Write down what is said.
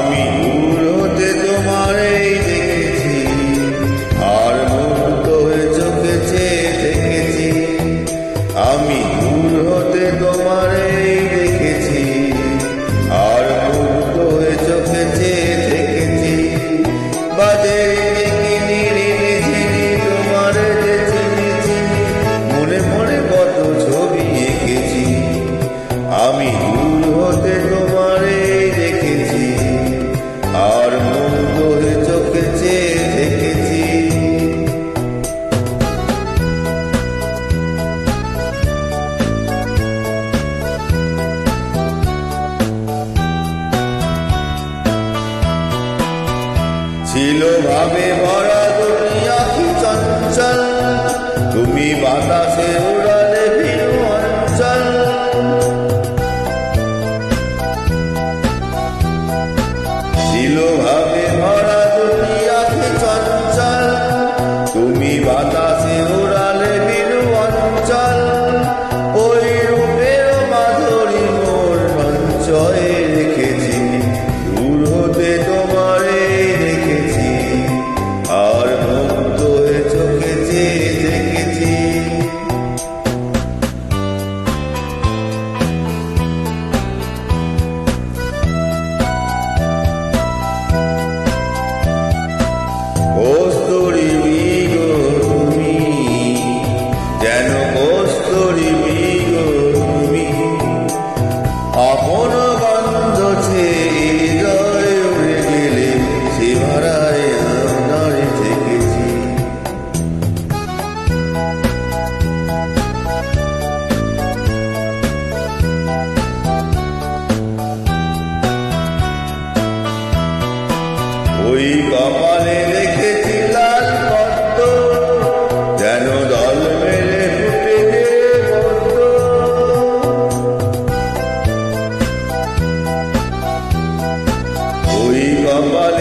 আমি দূর হতে তোমায় দেখেছি, আর মুক্ত হয়ে চোখে চেয়ে দেখেছি। আমি দূর হতে তোমায় ছিল ভাবে ভরা দুনিয়া কি চঞ্চল? তুমি বাতাসে উড়ালে অঞ্চল। ছিল ভাবে ভরা গন্ধ ছেড়ে জলে উড়ে গেলে সীমারায় আপনার থেকেছি। ওই কপালে দেখেছি Allah